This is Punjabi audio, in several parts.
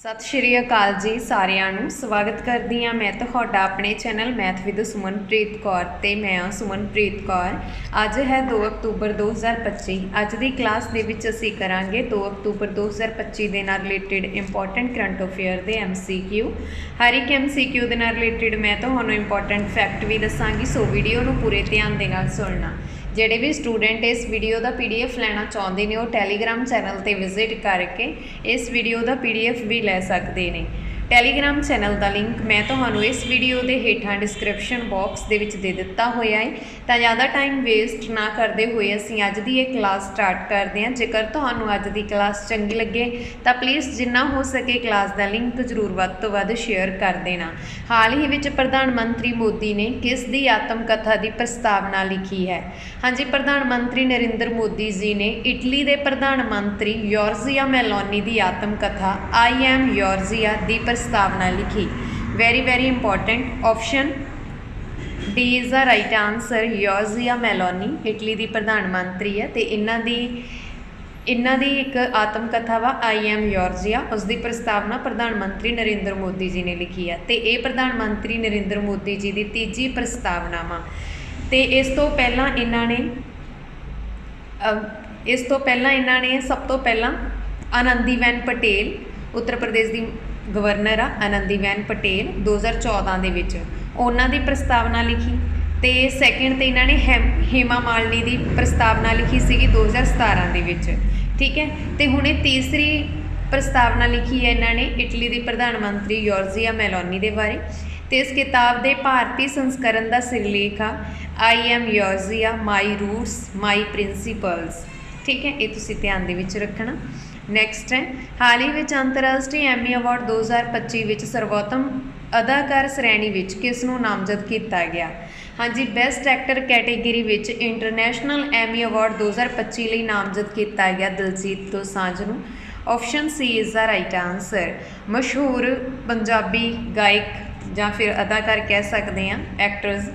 ਸਤਿ ਸ਼੍ਰੀ ਅਕਾਲ ਜੀ ਸਾਰਿਆਂ ਨੂੰ। ਸਵਾਗਤ ਕਰਦੀ ਹਾਂ ਮੈਂ ਤੁਹਾਡਾ ਆਪਣੇ channel math with Sumanpreet Kaur ਤੇ ਮੈਂ ਹਾਂ ਸੁਮਨਪ੍ਰੀਤ ਕੌਰ। ਅੱਜ ਹੈ 2 ਅਕਤੂਬਰ 2025 ਅੱਜ ਦੀ ਕਲਾਸ ਦੇ ਵਿੱਚ ਅਸੀਂ ਕਰਾਂਗੇ 2 ਅਕਤੂਬਰ 2025 ਦੇ ਨਾਲ ਰਿਲੇਟਡ ਇੰਪੋਰਟੈਂਟ ਕਰੰਟ ਅਫੇਅਰ ਦੇ ਐਮਸੀਕਿਊ ਹਰ ਇੱਕ ਐਮਸੀਕਿਊ ਦੇ ਨਾਲ ਰਿਲੇਟਡ ਮੈਂ ਤੁਹਾਨੂੰ ਇੰਪੋਰਟੈਂਟ ਫੈਕਟ ਵੀ ਦੱਸਾਂਗੀ, ਸੋ ਵੀਡੀਓ ਨੂੰ ਪੂਰੇ ਧਿਆਨ ਦੇ ਨਾਲ ਸੁਣਨਾ। ਜਿਹੜੇ ਵੀ ਸਟੂਡੈਂਟ ਇਸ ਵੀਡੀਓ ਦਾ ਪੀਡੀਐਫ ਲੈਣਾ ਚਾਹੁੰਦੇ ਨੇ, ਉਹ ਟੈਲੀਗ੍ਰਾਮ ਚੈਨਲ ਤੇ ਵਿਜ਼ਿਟ ਕਰਕੇ ਇਸ ਵੀਡੀਓ ਦਾ ਪੀਡੀਐਫ ਵੀ ਲੈ ਸਕਦੇ ਨੇ। ਟੈਲੀਗ੍ਰਾਮ ਚੈਨਲ ਦਾ ਲਿੰਕ ਮੈਂ ਤੁਹਾਨੂੰ ਇਸ ਵੀਡੀਓ ਦੇ ਹੇਠਾਂ ਡਿਸਕ੍ਰਿਪਸ਼ਨ ਬਾਕਸ ਦੇ ਵਿੱਚ ਦੇ ਦਿੱਤਾ ਹੋਇਆ ਹੈ। ਤਾਂ ਜ਼ਿਆਦਾ ਟਾਈਮ ਵੇਸਟ ਨਾ ਕਰਦੇ ਹੋਏ ਅਸੀਂ ਅੱਜ ਦੀ ਇਹ ਕਲਾਸ ਸਟਾਰਟ ਕਰਦੇ ਹਾਂ। ਜੇਕਰ ਤੁਹਾਨੂੰ ਅੱਜ ਦੀ ਕਲਾਸ ਚੰਗੀ ਲੱਗੇ, ਤਾਂ ਪਲੀਜ਼ ਜਿੰਨਾ ਹੋ ਸਕੇ ਕਲਾਸ ਦਾ ਲਿੰਕ ਜ਼ਰੂਰ ਵੱਧ ਤੋਂ ਵੱਧ ਸ਼ੇਅਰ ਕਰ ਦੇਣਾ। ਹਾਲ ਹੀ ਵਿੱਚ ਪ੍ਰਧਾਨ ਮੰਤਰੀ ਮੋਦੀ ਨੇ ਕਿਸ ਦੀ ਆਤਮ ਕਥਾ ਦੀ ਪ੍ਰਸਤਾਵਨਾ ਲਿਖੀ ਹੈ? ਹਾਂਜੀ, ਪ੍ਰਧਾਨ ਮੰਤਰੀ ਨਰਿੰਦਰ ਮੋਦੀ ਜੀ ਨੇ ਇਟਲੀ ਦੇ ਪ੍ਰਧਾਨ ਮੰਤਰੀ ਯੋਰਜ਼ੀਆ ਮੈਲੋਨੀ ਦੀ ਆਤਮ ਕਥਾ ਆਈ ਐਮ ਯੋਰਜ਼ੀਆ ਦੀ ਪ੍ਰਸਤਾਵਨਾ ਲਿਖੀ। Very very important option D is the right answer Giorgia Meloni Italy ਦੀ ਪ੍ਰਧਾਨ ਮੰਤਰੀ ਹੈ ਤੇ ਇਹਨਾਂ ਦੀ ਇਹਨਾਂ ਦੀ ਇੱਕ ਆਤਮ ਕਥਾ ਵਾ ਆਈ ਐਮ ਯੋਰਜ਼ੀਆ ਉਸ ਦੀ ਪ੍ਰਸਤਾਵਨਾ ਪ੍ਰਧਾਨ ਮੰਤਰੀ ਨਰਿੰਦਰ ਮੋਦੀ ਜੀ ਨੇ ਲਿਖੀ ਹੈ। ਤੇ ਇਹ ਪ੍ਰਧਾਨ ਮੰਤਰੀ ਨਰਿੰਦਰ ਮੋਦੀ ਜੀ ਦੀ ਤੀਜੀ ਪ੍ਰਸਤਾਵਨਾ ਵਾ। ਤੇ ਇਸ ਤੋਂ ਪਹਿਲਾਂ ਇਹਨਾਂ ਨੇ ਇਸ ਤੋਂ ਪਹਿਲਾਂ ਇਹਨਾਂ ਨੇ ਸਭ ਤੋਂ ਪਹਿਲਾਂ ਆਨੰਦੀਬੈਨ ਪਟੇਲ, ਉੱਤਰ ਪ੍ਰਦੇਸ਼ ਦੀ ਗਵਰਨਰ ਆ ਆਨੰਦੀਬੈਨ ਪਟੇਲ 2014 ਦੇ ਵਿੱਚ। ਉਹਨਾਂ ਦੀ ਪ੍ਰਸਤਾਵਨਾ ਲਿਖੀ ਤੇ ਸੈਕਿੰਡ ਤੇ ਇਹਨਾਂ ਨੇ ਹੈਮ- ਹੇਮਾ ਮਾਲਿਨੀ ਦੀ ਪ੍ਰਸਤਾਵਨਾ ਲਿਖੀ ਸੀਗੀ 2017 ਦੇ ਵਿੱਚ। ਠੀਕ ਹੈ? ਤੇ ਹੁਣ ਇਹ ਤੀਸਰੀ ਪ੍ਰਸਤਾਵਨਾ ਲਿਖੀ ਹੈ ਇਹਨਾਂ ਨੇ ਇਟਲੀ ਦੀ ਪ੍ਰਧਾਨ ਮੰਤਰੀ ਯੋਰਜ਼ੀਆ ਮੈਲੋਨੀ ਦੇ ਬਾਰੇ। ਤੇ ਇਸ ਕਿਤਾਬ ਦੇ ਭਾਰਤੀ ਸੰਸਕਰਨ ਦਾ ਸਿਰਲੇਖ ਆ I am Giorgia my roots my principles ਠੀਕ ਹੈ? ਇਹ ਤੁਸੀਂ ਧਿਆਨ ਦੇ ਵਿੱਚ ਰੱਖਣਾ। ਨੈਕਸਟ ਹੈ। ਹਾਲ ਹੀ ਵਿੱਚ ਅੰਤਰਰਾਸ਼ਟਰੀ ਐਮੀ ਅਵਾਰਡ 2025 ਵਿੱਚ ਸਰਵੋਤਮ ਅਦਾਕਾਰ ਸ਼੍ਰੇਣੀ ਵਿੱਚ ਕਿਸ ਨੂੰ ਨਾਮਜ਼ਦ ਕੀਤਾ ਗਿਆ? ਹਾਂਜੀ ਬੈਸਟ ਐਕਟਰ ਕੈਟੇਗਰੀ ਵਿੱਚ ਇੰਟਰਨੈਸ਼ਨਲ ਐਮੀ ਅਵਾਰਡ 2025 ਲਈ ਨਾਮਜ਼ਦ ਕੀਤਾ ਗਿਆ ਦਿਲਜੀਤ ਦੋਸਾਂਝ ਨੂੰ। Option C is the right answer ਮਸ਼ਹੂਰ ਪੰਜਾਬੀ ਗਾਇਕ ਜਾਂ ਫਿਰ ਅਦਾਕਾਰ ਕਹਿ ਸਕਦੇ ਹਾਂ ਐਕਟਰਸ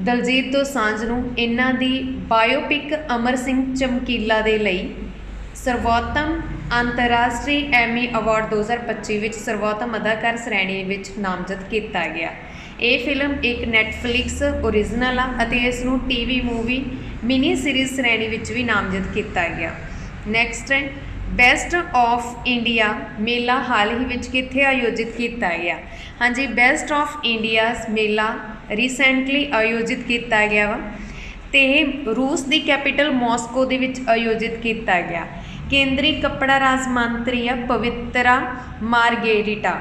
ਦਲਜੀਤ ਦੋਸਾਂਝ ਨੂੰ ਇਹਨਾਂ ਦੀ ਬਾਇਓਪਿਕ ਅਮਰ ਸਿੰਘ ਚਮਕੀਲਾ ਦੇ ਲਈ ਸਰਵੋਤਮ ਅੰਤਰਰਾਸ਼ਟਰੀ ਐਮੀ ਅਵਾਰਡ 2025 ਵਿੱਚ ਸਰਵੋਤਮ ਅਦਾਕਾਰ ਸ਼੍ਰੇਣੀ ਵਿੱਚ ਨਾਮਜ਼ਦ ਕੀਤਾ ਗਿਆ। ਇਹ ਫਿਲਮ ਇੱਕ ਨੈਟਫਲਿਕਸ ਓਰੀਜਨਲ ਆ ਅਤੇ ਇਸ ਨੂੰ ਟੀਵੀ ਮੂਵੀ ਮਿਨੀ ਸੀਰੀਜ਼ ਸ਼੍ਰੇਣੀ ਵਿੱਚ ਵੀ ਨਾਮਜ਼ਦ ਕੀਤਾ ਗਿਆ। ਨੈਕਸਟ ਹੈ ਬੈਸਟ ਆਫ ਇੰਡੀਆ ਮੇਲਾ ਹਾਲ ਹੀ ਵਿੱਚ ਕਿੱਥੇ ਆਯੋਜਿਤ ਕੀਤਾ ਗਿਆ? ਹਾਂਜੀ ਬੈਸਟ ਆਫ ਇੰਡੀਆਸ ਮੇਲਾ ਰੀਸੈਂਟਲੀ ਆਯੋਜਿਤ ਕੀਤਾ ਗਿਆ ਵਾ ਤੇ ਇਹ ਰੂਸ ਦੀ ਕੈਪੀਟਲ ਮਾਸਕੋ ਦੇ ਵਿੱਚ ਆਯੋਜਿਤ ਕੀਤਾ ਗਿਆ। ਕੇਂਦਰੀ ਕੱਪੜਾ ਰਾਜ ਮੰਤਰੀ ਆ ਪਵਿੱਤਰਾ ਮਾਰਗੇਰੀਟਾ।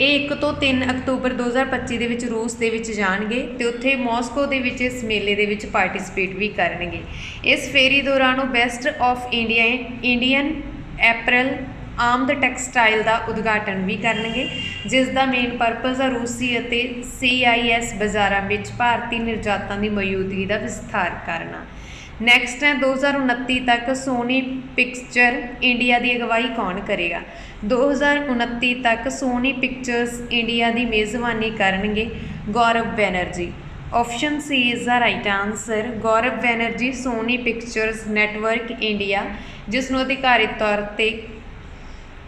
ਇਹ 1 ਤੋਂ 3 ਅਕਤੂਬਰ 2025 ਦੇ ਵਿੱਚ ਰੂਸ ਦੇ ਵਿੱਚ ਜਾਣਗੇ ਤੇ ਉੱਥੇ ਮਾਸਕੋ ਦੇ ਵਿੱਚ ਇਸ ਮੇਲੇ ਦੇ ਵਿੱਚ ਪਾਰਟਿਸਿਪੇਟ ਵੀ ਕਰਨਗੇ। ਇਸ ਫੇਰੀ ਦੌਰਾਨ ਉਹ best of India Indian apparel, ਆਮਦ ਟੈਕਸਟਾਈਲ ਦਾ ਉਦਘਾਟਨ ਵੀ ਕਰਨਗੇ, ਜਿਸ ਦਾ ਮੇਨ ਪਰਪਸ ਆ ਰੂਸੀ ਅਤੇ ਸੀਆਈਐਸ ਬਾਜ਼ਾਰਾਂ ਵਿੱਚ ਭਾਰਤੀ ਨਿਰਜਾਤਾਂ ਦੀ ਮੌਜੂਦਗੀ ਦਾ ਵਿਸਥਾਰ ਕਰਨਾ। ਨੈਕਸਟ ਹੈ 2029 ਤੱਕ ਸੋਨੀ ਪਿਕਚਰ ਇੰਡੀਆ ਦੀ ਅਗਵਾਈ ਕੌਣ ਕਰੇਗਾ? 2029 ਤੱਕ ਸੋਨੀ ਪਿਕਚਰਸ ਇੰਡੀਆ ਦੀ ਮੇਜ਼ਬਾਨੀ ਕਰਨਗੇ Gaurav Banerjee. Option C is the right answer Gaurav Banerjee Sony Pictures network India ਜਿਸ ਨੂੰ ਅਧਿਕਾਰਿਤ ਤੌਰ ਤੇ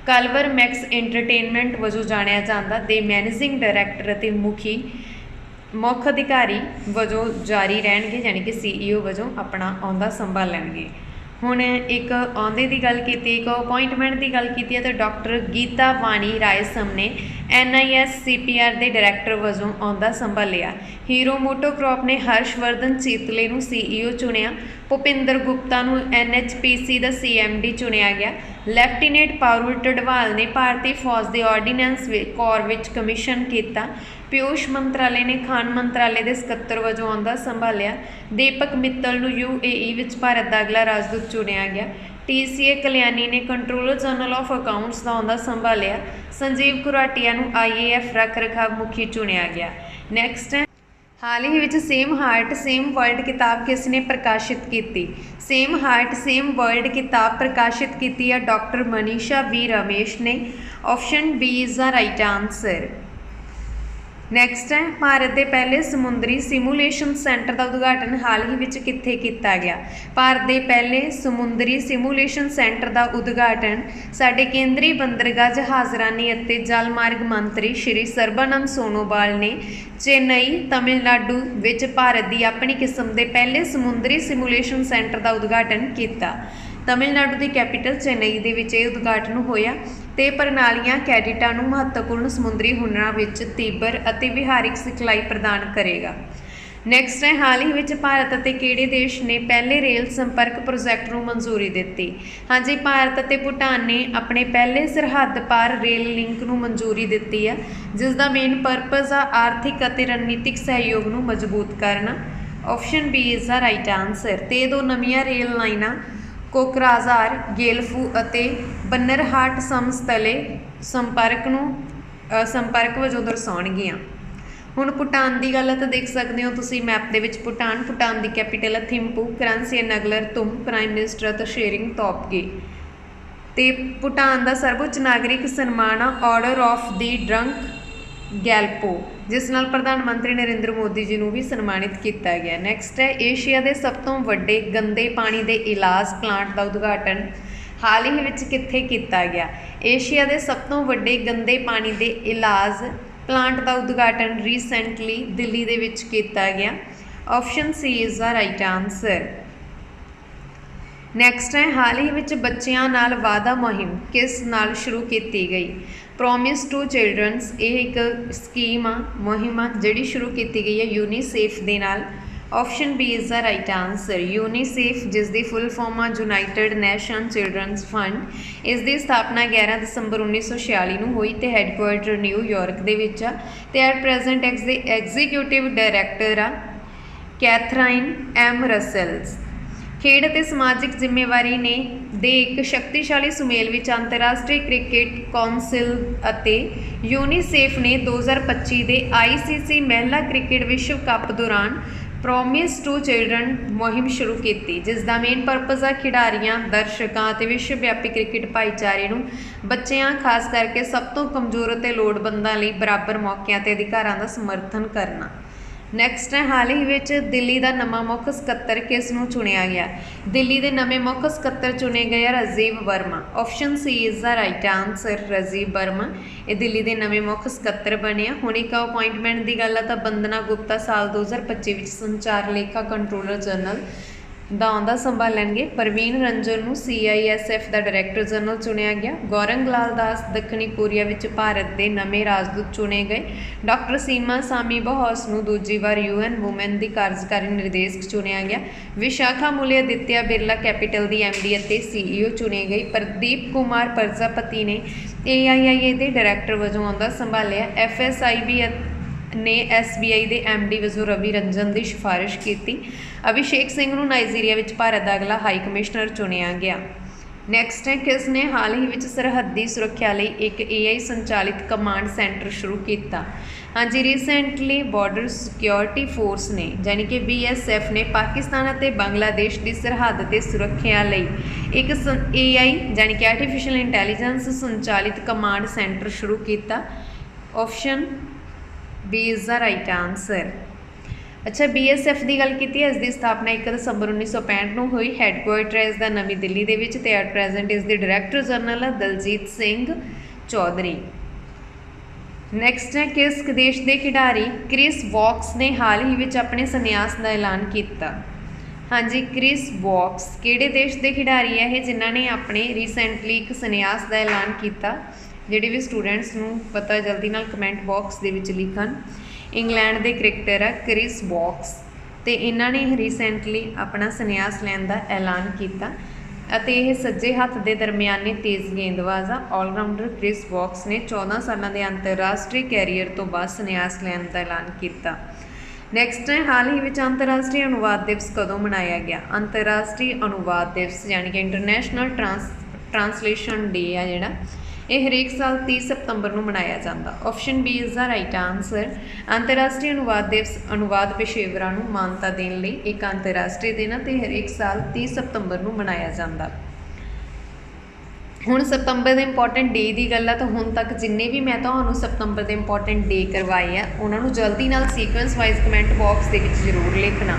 ਕਲਵਰ ਮੈਕਸ ਐਂਟਰਟੇਨਮੈਂਟ ਵਜੋਂ ਜਾਣਿਆ ਜਾਂਦਾ, ਦੇ ਮੈਨੇਜਿੰਗ ਡਾਇਰੈਕਟਰ ਅਤੇ ਮੁਖੀ ਮੁੱਖ ਅਧਿਕਾਰੀ ਵਜੋਂ ਜਾਰੀ ਰਹਿਣਗੇ, ਯਾਨੀ ਕਿ ਸੀਈਓ ਵਜੋਂ ਆਪਣਾ ਅਹੁਦਾ ਸੰਭਾਲਣਗੇ ਹੁਣ ਇੱਕ ਅਹੁਦੇ ਦੀ ਗੱਲ ਕੀਤੀ, ਇੱਕ ਅਪਾਇੰਟਮੈਂਟ ਦੀ ਗੱਲ ਕੀਤੀ ਹੈ, ਤਾਂ ਡਾਕਟਰ ਗੀਤਾ ਵਾਣੀ ਰਾਇਸਮ ਨੇ ਐਨਆਈਐਸ ਸੀਪੀਆਰ ਦੇ ਡਾਇਰੈਕਟਰ ਵਜੋਂ ਆਉਂਦਾ ਸੰਭਾਲਿਆ ਹੀਰੋ ਮੋਟੋਕ੍ਰੌਪ ਨੇ ਹਰਸ਼ਵਰਧਨ ਚੀਤਲੇ ਨੂੰ ਸੀਈਓ ਚੁਣਿਆ, ਭੁਪਿੰਦਰ ਗੁਪਤਾ ਨੂੰ ਐਨਐਚਪੀਸੀ ਦਾ ਸੀਐਮਡੀ ਚੁਣਿਆ ਗਿਆ, ਲੈਫਟੀਨੈਂਟ ਪਾਰੂਲ ਟਡਵਾਲ ਨੇ ਭਾਰਤੀ ਫੌਜ ਦੇ ਆਰਡੀਨੈਂਸ ਕੋਰ ਵਿੱਚ ਕਮਿਸ਼ਨ ਕੀਤਾ ਪਿਊਸ਼ ਮੰਤਰਾਲੇ ਨੇ ਖਾਨ ਮੰਤਰਾਲੇ ਦੇ ਸਕੱਤਰ ਵਜੋਂ ਆਉਂਦਾ ਸੰਭਾਲਿਆ। ਦੀਪਕ ਮਿੱਤਲ ਨੂੰ ਯੂਏਈ ਵਿੱਚ ਭਾਰਤ ਦਾ ਅਗਲਾ ਰਾਜਦੂਤ ਚੁਣਿਆ ਗਿਆ। ਟੀਸੀਏ ਕਲਿਆਣੀ ਨੇ ਕੰਟਰੋਲਰ ਜਨਰਲ ਆਫ ਅਕਾਊਂਟਸ ਦਾ ਆਉਂਦਾ ਸੰਭਾਲਿਆ। ਸੰਜੀਵ ਕੁਰਾਟੀਆ ਨੂੰ ਆਈਏਐਫ ਰੱਖ ਰਖਾਵ ਮੁਖੀ ਚੁਣਿਆ ਗਿਆ। ਨੈਕਸਟ ਹੈ। ਹਾਲ ਹੀ ਵਿੱਚ ਸੇਮ ਹਾਰਟ, ਸੇਮ ਵਰਲਡ ਕਿਤਾਬ ਕਿਸ ਨੇ ਪ੍ਰਕਾਸ਼ਿਤ ਕੀਤੀ? ਸੇਮ ਹਾਰਟ, ਸੇਮ ਵਰਲਡ ਕਿਤਾਬ ਪ੍ਰਕਾਸ਼ਿਤ ਕੀਤੀ ਹੈ ਡਾਕਟਰ ਮਨੀਸ਼ਾ ਵੀ ਰਮੇਸ਼ ਨੇ। Option B is the right answer. Next ਹੈ, ਭਾਰਤ ਦੇ ਪਹਿਲੇ ਸਮੁੰਦਰੀ ਸਿਮੂਲੇਸ਼ਨ ਸੈਂਟਰ ਦਾ ਉਦਘਾਟਨ ਹਾਲ ਹੀ ਵਿੱਚ ਕਿੱਥੇ ਕੀਤਾ ਗਿਆ? ਭਾਰਤ ਦੇ ਪਹਿਲੇ ਸਮੁੰਦਰੀ ਸਿਮੂਲੇਸ਼ਨ ਸੈਂਟਰ ਦਾ ਉਦਘਾਟਨ ਸਾਡੇ ਕੇਂਦਰੀ ਬੰਦਰਗਾਹ ਜਹਾਜ਼ਰਾਨੀ ਅਤੇ ਜਲ ਮਾਰਗ ਮੰਤਰੀ ਸ਼੍ਰੀ ਸਰਬਾਨੰਦ ਸੋਨੋਵਾਲ ਨੇ ਚੇਨਈ, ਤਮਿਲਨਾਡੂ ਵਿੱਚ ਭਾਰਤ ਦੀ ਆਪਣੀ ਕਿਸਮ ਦੇ ਪਹਿਲੇ ਸਮੁੰਦਰੀ ਸਿਮੂਲੇਸ਼ਨ ਸੈਂਟਰ ਦਾ ਉਦਘਾਟਨ ਕੀਤਾ। ਤਮਿਲਨਾਡੂ ਦੀ ਕੈਪੀਟਲ ਚੇਨਈ ਦੇ ਵਿੱਚ ਇਹ ਉਦਘਾਟਨ ਹੋਇਆ। ਤੇ ਪ੍ਰਣਾਲੀਆਂ ਕੈਡਿਟਾਂ ਨੂੰ ਮਹੱਤਵਪੂਰਨ ਸਮੁੰਦਰੀ ਹੁਨਰਾਂ ਵਿੱਚ ਤੀਬਰ ਅਤੇ ਵਿਹਾਰਿਕ ਸਿਖਲਾਈ ਪ੍ਰਦਾਨ ਕਰੇਗਾ। ਨੈਕਸਟ ਹੈ, ਹਾਲ ਹੀ ਵਿੱਚ ਭਾਰਤ ਅਤੇ ਕਿਹੜੇ ਦੇਸ਼ ਨੇ ਪਹਿਲੇ ਰੇਲ ਸੰਪਰਕ ਪ੍ਰੋਜੈਕਟ ਨੂੰ ਮਨਜ਼ੂਰੀ ਦਿੱਤੀ? ਹਾਂਜੀ, ਭਾਰਤ ਅਤੇ ਭੂਟਾਨ ਨੇ ਆਪਣੇ ਪਹਿਲੇ ਸਰਹੱਦ ਪਾਰ ਰੇਲ ਲਿੰਕ ਨੂੰ ਮਨਜ਼ੂਰੀ ਦਿੱਤੀ ਹੈ, ਜਿਸ ਦਾ ਮੇਨ ਪਰਪਸ ਆ ਆਰਥਿਕ ਅਤੇ ਰਣਨੀਤਿਕ ਸਹਿਯੋਗ ਨੂੰ ਮਜ਼ਬੂਤ ਕਰਨਾ। Option B is the right answer ਤੇ ਦੋ ਨਵੀਆਂ ਰੇਲ ਲਾਈਨਾਂ ਕੋਕਰਾਝਾਰ ਗੇਲਫੂ ਅਤੇ ਬੰਨਰਹਾਟ ਸਮਸਤਲੇ ਸੰਪਰਕ ਨੂੰ ਸੰਪਰਕ ਵਜੋਂ ਦਰਸਾਉਣਗੀਆਂ ਹੁਣ ਭੂਟਾਨ ਦੀ ਗੱਲ ਤਾਂ ਦੇਖ ਸਕਦੇ ਹੋ ਤੁਸੀਂ ਮੈਪ ਦੇ ਵਿੱਚ ਭੂਟਾਨ ਭੂਟਾਨ ਦੀ ਕੈਪੀਟਲ ਹੈ ਥਿੰਪੂ ਕਰੰਸੀ ਨਗਲਰ ਤੁਮ ਪ੍ਰਾਈਮ ਮਿਨਿਸਟਰ ਹੈ ਸ਼ੇਰਿੰਗ ਤੋਪਗੇ ਤੇ ਭੂਟਾਨ ਦਾ ਸਰਵਉੱਚ ਨਾਗਰਿਕ ਸਨਮਾਨ ਆ ਆਰਡਰ ਆਫ ਦੀ ਡਰੰਕ ਗੈਲਪੋ, ਜਿਸ ਨਾਲ ਪ੍ਰਧਾਨ ਮੰਤਰੀ ਨਰਿੰਦਰ ਮੋਦੀ ਜੀ ਨੂੰ ਵੀ ਸਨਮਾਨਿਤ ਕੀਤਾ ਗਿਆ। ਨੈਕਸਟ ਹੈ, ਏਸ਼ੀਆ ਦੇ ਸਭ ਤੋਂ ਵੱਡੇ ਗੰਦੇ ਪਾਣੀ ਦੇ ਇਲਾਜ ਪਲਾਂਟ ਦਾ ਉਦਘਾਟਨ ਹਾਲ ਹੀ ਵਿੱਚ ਕਿੱਥੇ ਕੀਤਾ ਗਿਆ? ਏਸ਼ੀਆ ਦੇ ਸਭ ਤੋਂ ਵੱਡੇ ਗੰਦੇ ਪਾਣੀ ਦੇ ਇਲਾਜ ਪਲਾਂਟ ਦਾ ਉਦਘਾਟਨ ਰੀਸੈਂਟਲੀ ਦਿੱਲੀ ਦੇ ਵਿੱਚ ਕੀਤਾ ਗਿਆ। Option C is the right answer next ਹੈ, ਹਾਲ ਹੀ ਵਿੱਚ ਬੱਚਿਆਂ ਨਾਲ ਵਾਅਦਾ ਮੁਹਿੰਮ ਕਿਸ ਨਾਲ ਸ਼ੁਰੂ ਕੀਤੀ ਗਈ? ਪ੍ਰੋਮਿਸ ਟੂ ਚਿਲਡਰਨਸ ਇਹ ਇੱਕ ਸਕੀਮ ਆ, ਮੁਹਿੰਮ ਆ, ਜਿਹੜੀ ਸ਼ੁਰੂ ਕੀਤੀ ਗਈ ਹੈ ਯੂਨੀਸੇਫ ਦੇ ਨਾਲ। Option B is the right answer UNICEF ਜਿਸ ਦੀ ਫੁੱਲ ਫਾਰਮ ਆ ਯੂਨਾਈਟਿਡ ਨੇਸ਼ਨ ਚਿਲਡਰਨਸ ਫੰਡ ਇਸ ਦੀ ਸਥਾਪਨਾ 11 ਦਸੰਬਰ 1946 ਨੂੰ ਹੋਈ ਤੇ ਹੈੱਡਕੁਆਰਟਰ ਨਿਊਯਾਰਕ ਦੇ ਵਿੱਚ ਆ। ਤੇ ਐਟ ਪ੍ਰੈਜ਼ੈਂਟ ਐਕਸ ਦੇ ਐਗਜ਼ੀਕਿਊਟਿਵ ਡਾਇਰੈਕਟਰ ਆ ਕੈਥਰਾਈਨ ਐਮ ਰਸਲਸ। ਖੇਡ ਅਤੇ ਸਮਾਜਿਕ ਜ਼ਿੰਮੇਵਾਰੀ ਨੇ ਦੇ ਇੱਕ ਸ਼ਕਤੀਸ਼ਾਲੀ ਸੁਮੇਲ ਵਿੱਚ ਅੰਤਰਰਾਸ਼ਟਰੀ ਕ੍ਰਿਕਟ ਕੌਂਸਲ ਅਤੇ ਯੂਨੀਸੇਫ ਨੇ 2025 ਦੇ ਆਈਸੀਸੀ ਮਹਿਲਾ ਕ੍ਰਿਕਟ ਵਿਸ਼ਵ ਕੱਪ ਦੌਰਾਨ ਪ੍ਰੋਮਿਸ ਟੂ ਚਿਲਡਰਨ ਮੁਹਿੰਮ ਸ਼ੁਰੂ ਕੀਤੀ, ਜਿਸ ਦਾ ਮੇਨ ਪਰਪਸ ਆ ਖਿਡਾਰੀਆਂ, ਦਰਸ਼ਕਾਂ ਅਤੇ ਵਿਸ਼ਵ ਵਿਆਪੀ ਕ੍ਰਿਕਟ ਭਾਈਚਾਰੇ ਨੂੰ ਬੱਚਿਆਂ, ਖਾਸ ਕਰਕੇ ਸਭ ਤੋਂ ਕਮਜ਼ੋਰ ਅਤੇ ਲੋੜਵੰਦਾਂ ਲਈ ਬਰਾਬਰ ਮੌਕਿਆਂ ਤੇ ਅਧਿਕਾਰਾਂ ਦਾ ਸਮਰਥਨ ਕਰਨਾ। ਨੈਕਸਟ ਹੈ, ਹਾਲ ਹੀ ਵਿੱਚ ਦਿੱਲੀ ਦਾ ਨਵਾਂ ਮੁੱਖ ਸਕੱਤਰ ਕਿਸ ਨੂੰ ਚੁਣਿਆ ਗਿਆ? ਦਿੱਲੀ ਦੇ ਨਵੇਂ ਮੁੱਖ ਸਕੱਤਰ ਚੁਣੇ ਗਏ ਆ Rajiv Verma. Option C is the right answer Rajiv Verma. ਇਹ ਦਿੱਲੀ ਦੇ ਨਵੇਂ ਮੁੱਖ ਸਕੱਤਰ ਬਣੇ ਆ। ਹੁਣ ਇੱਕ ਅਪਾਇੰਟਮੈਂਟ ਦੀ ਗੱਲ ਆ ਤਾਂ ਬੰਦਨਾ ਗੁਪਤਾ, ਸਾਲ 2025 ਵਿੱਚ ਸੰਚਾਰ ਲੇਖਾ ਕੰਟਰੋਲਰ ਜਨਰਲ ਦਾ ਅਹੁਦਾ ਸੰਭਾਲਣਗੇ ਪ੍ਰਵੀਨ ਰੰਜਨ ਨੂੰ ਸੀਆਈਐਸਐਫ ਦਾ ਡਾਇਰੈਕਟਰ ਜਨਰਲ ਚੁਣਿਆ ਗਿਆ। ਗੌਰੰਗ ਲਾਲ ਦਾਸ ਦੱਖਣੀ ਕੋਰੀਆ ਵਿੱਚ ਭਾਰਤ ਦੇ ਨਵੇਂ ਰਾਜਦੂਤ ਚੁਣੇ ਗਏ। ਡਾਕਟਰ ਸੀਮਾ ਸਾਮੀ ਬਹੋਸ ਨੂੰ ਦੂਜੀ ਵਾਰ ਯੂਐਨ ਵੂਮਨ ਦੀ ਕਾਰਜਕਾਰੀ ਨਿਰਦੇਸ਼ਕ ਚੁਣਿਆ ਗਿਆ। ਵਿਸ਼ਾਖਾ ਮੁਲੇ ਅਦਿੱਤਿਆ ਬਿਰਲਾ ਕੈਪੀਟਲ ਦੀ ਐਮਡੀ ਅਤੇ ਸੀਈਓ ਚੁਣੇ ਗਈ ਪ੍ਰਦੀਪ ਕੁਮਾਰ ਪ੍ਰਜਾਪਤੀ ਨੇ ਏਆਈਆਈਏ ਦੇ ਡਾਇਰੈਕਟਰ ਵਜੋਂ ਆਉਂਦਾ ਸੰਭਾਲਿਆ। ਐਫਐਸਆਈਬੀ ਨੇ SBI ਦੇ MD ਵਜੋਂ ਰਵੀ ਰੰਜਨ ਦੀ ਸਿਫਾਰਿਸ਼ ਕੀਤੀ। ਅਭਿਸ਼ੇਕ ਸਿੰਘ ਨੂੰ ਨਾਈਜੀਰੀਆ ਵਿੱਚ ਭਾਰਤ ਦਾ ਅਗਲਾ ਹਾਈ ਕਮਿਸ਼ਨਰ ਚੁਣਿਆ ਗਿਆ। ਨੈਕਸਟ ਹੈ, ਕਿਸ ਨੇ ਹਾਲ ਹੀ ਵਿੱਚ ਸਰਹੱਦੀ ਸੁਰੱਖਿਆ ਲਈ ਇੱਕ AI ਸੰਚਾਲਿਤ ਕਮਾਂਡ ਸੈਂਟਰ ਸ਼ੁਰੂ ਕੀਤਾ? ਹਾਂਜੀ ਰੀਸੈਂਟਲੀ ਬਾਰਡਰ ਸਿਕਿਉਰਿਟੀ ਫੋਰਸ ਨੇ ਯਾਨੀ ਕਿ BSF ਨੇ ਪਾਕਿਸਤਾਨ ਅਤੇ ਬੰਗਲਾਦੇਸ਼ ਦੀ ਸਰਹੱਦ ਤੇ ਸੁਰੱਖਿਆ ਲਈ ਇੱਕ AI ਯਾਨੀ ਕਿ ਆਰਟੀਫੀਸ਼ੀਅਲ ਇੰਟੈਲੀਜੈਂਸ ਸੰਚਾਲਿਤ ਕਮਾਂਡ ਸੈਂਟਰ ਸ਼ੁਰੂ ਕੀਤਾ। Option B is the right answer ਅੱਛਾ BSF ਦੀ ਗੱਲ ਕੀਤੀ ਹੈ, ਇਸ ਦੀ ਸਥਾਪਨਾ 1 ਦਸੰਬਰ 1965 ਨੂੰ ਹੋਈ। ਹੈੱਡਕੁਆਰਟਰ ਇਸ ਦਾ ਨਵੀਂ ਦਿੱਲੀ ਦੇ ਵਿੱਚ ਤੇ ਐਟ ਪ੍ਰੈਜ਼ੈਂਟ ਇਸ ਦੇ ਡਾਇਰੈਕਟਰ ਜਨਰਲ ਹੈ, ਦਲਜੀਤ ਸਿੰਘ ਚੌਧਰੀ। ਨੈਕਸਟ ਹੈ ਕਿਸ ਦੇਸ਼ ਦੇ ਖਿਡਾਰੀ। ਕ੍ਰਿਸ ਵੌਕਸ ਨੇ ਹਾਲ ਹੀ ਵਿੱਚ ਆਪਣੇ ਸੰਨਿਆਸ ਦਾ ਐਲਾਨ ਕੀਤਾ। ਹਾਂਜੀ ਕ੍ਰਿਸ ਵੌਕਸ ਕਿਹੜੇ ਦੇਸ਼ ਦੇ ਖਿਡਾਰੀ ਹੈ ਇਹ, ਜਿਨ੍ਹਾਂ ਨੇ ਆਪਣੇ ਰੀਸੈਂਟਲੀ ਇੱਕ ਸੰਨਿਆਸ ਦਾ ਐਲਾਨ ਕੀਤਾ? ਜਿਹੜੇ ਵੀ ਸਟੂਡੈਂਟਸ ਨੂੰ ਪਤਾ ਜਲਦੀ ਨਾਲ ਕਮੈਂਟ ਬਾਕਸ ਦੇ ਵਿੱਚ ਲਿਖਣ। ਇੰਗਲੈਂਡ ਦੇ ਕ੍ਰਿਕਟਰ ਆ ਕ੍ਰਿਸ ਵੌਕਸ ਤੇ ਇਹਨਾਂ ਨੇ ਰੀਸੈਂਟਲੀ ਆਪਣਾ ਸੰਨਿਆਸ ਲੈਣ ਦਾ ਐਲਾਨ ਕੀਤਾ ਅਤੇ ਇਹ ਸੱਜੇ ਹੱਥ ਦੇ ਦਰਮਿਆਨੇ ਤੇਜ਼ ਗੇਂਦਬਾਜ਼ ਆ। ਆਲਰਾਊਂਡਰ ਕ੍ਰਿਸ ਵੌਕਸ ਨੇ 14 ਸਾਲਾਂ ਦੇ ਅੰਤਰਰਾਸ਼ਟਰੀ ਕੈਰੀਅਰ ਤੋਂ ਬਾਅਦ ਸੰਨਿਆਸ ਲੈਣ ਦਾ ਐਲਾਨ ਕੀਤਾ। ਨੈਕਸਟ ਹੈ ਹਾਲ ਹੀ ਵਿੱਚ ਅੰਤਰਰਾਸ਼ਟਰੀ ਅਨੁਵਾਦ ਦਿਵਸ ਕਦੋਂ ਮਨਾਇਆ ਗਿਆ? ਅੰਤਰਰਾਸ਼ਟਰੀ ਅਨੁਵਾਦ ਦਿਵਸ, ਯਾਨੀ ਕਿ ਇੰਟਰਨੈਸ਼ਨਲ ਟਰਾਂਸ ਟਰਾਂਸਲੇਸ਼ਨ ਡੇ ਆ ਜਿਹੜਾ। ਇਹ ਹਰੇਕ ਸਾਲ 30 ਸਤੰਬਰ ਨੂੰ ਮਨਾਇਆ ਜਾਂਦਾ। Option B is the right answer ਅੰਤਰਰਾਸ਼ਟਰੀ ਅਨੁਵਾਦ ਦਿਵਸ ਅਨੁਵਾਦ ਪੇਸ਼ੇਵਰਾਂ ਨੂੰ ਮਾਨਤਾ ਦੇਣ ਲਈ ਇੱਕ ਅੰਤਰਰਾਸ਼ਟਰੀ ਦਿਨ ਹੈ ਤੇ ਹਰੇਕ ਸਾਲ 30 ਸਤੰਬਰ ਨੂੰ ਮਨਾਇਆ ਜਾਂਦਾ। ਹੁਣ ਸਤੰਬਰ ਦੇ ਇੰਪੋਰਟੈਂਟ ਡੇ ਦੀ ਗੱਲ ਆ, ਤਾਂ ਹੁਣ ਤੱਕ ਜਿੰਨੇ ਵੀ ਮੈਂ ਤੁਹਾਨੂੰ ਸਤੰਬਰ ਦੇ ਇੰਪੋਰਟੈਂਟ ਡੇ ਕਰਵਾਏ ਆ, ਉਹਨਾਂ ਨੂੰ ਜਲਦੀ ਨਾਲ ਸੀਕੁਐਂਸ ਵਾਈਜ਼ ਕਮੈਂਟ ਬਾਕਸ ਦੇ ਵਿੱਚ ਜ਼ਰੂਰ ਲਿਖਣਾ।